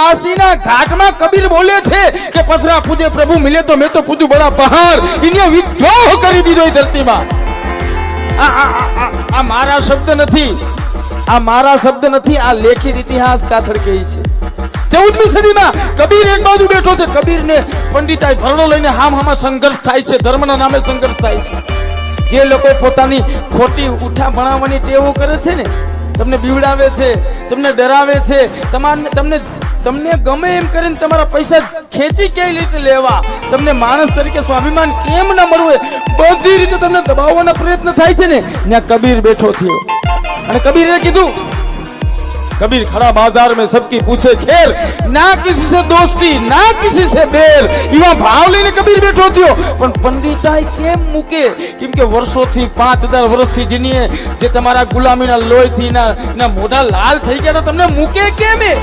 કાશીના ઘાટમાં કબીર બોલે છે કે પથરા પૂજે પ્રભુ, મિલે તો મેં તો પૂજું બડા પહાર એને વિદ્રોહ કરી દીધો એ ધરતીમાં. આ મારા શબ્દ નથી. આ મારા શબ્દ નથી, આ લેખિત ઇતિહાસ કાથડ કહે છે. ચૌદમી સદીમાં કબીર એક બાજુ બેઠો છે. કબીરને પંડિતાઈ ભરડો લઈને હામ હામાં સંઘર્ષ થાય છે. ધર્મના નામે સંઘર્ષ થાય છે. જે લોકો પોતાની ખોટી ઉઠા ભણાવવાની ટેવો કરે છે ને, તમને બીવડાવે છે, તમને ડરાવે છે તમારને તમને તમને ગમે એમ કરીને તમારા પૈસા ખેંચી કેવી રીતે લેવા? તમને માણસ તરીકે સ્વાભિમાન કેમ ન મળવું બધી રીતે તમને દબાવવાનો પ્રયત્ન થાય છે ને. ત્યાં કબીર બેઠો થયો. અને કબીરે કીધું, કબીર, ખરા બાજાર મેં સબકી પૂછે ખેર. ના કિસી સે દોસ્તી, ના કિસી સે બેર. એવા ભાવ લઈને કબીર બેઠો થયો. પણ પંડિતાએ કેમ મૂકે? કેમ કે વર્ષોથી, પાંચ હજાર વર્ષથી જીનીએ જે તમારા ગુલામીના લોહીથી ના મોઢા લાલ થઈ ગયા તમને મૂકે કેમ એ?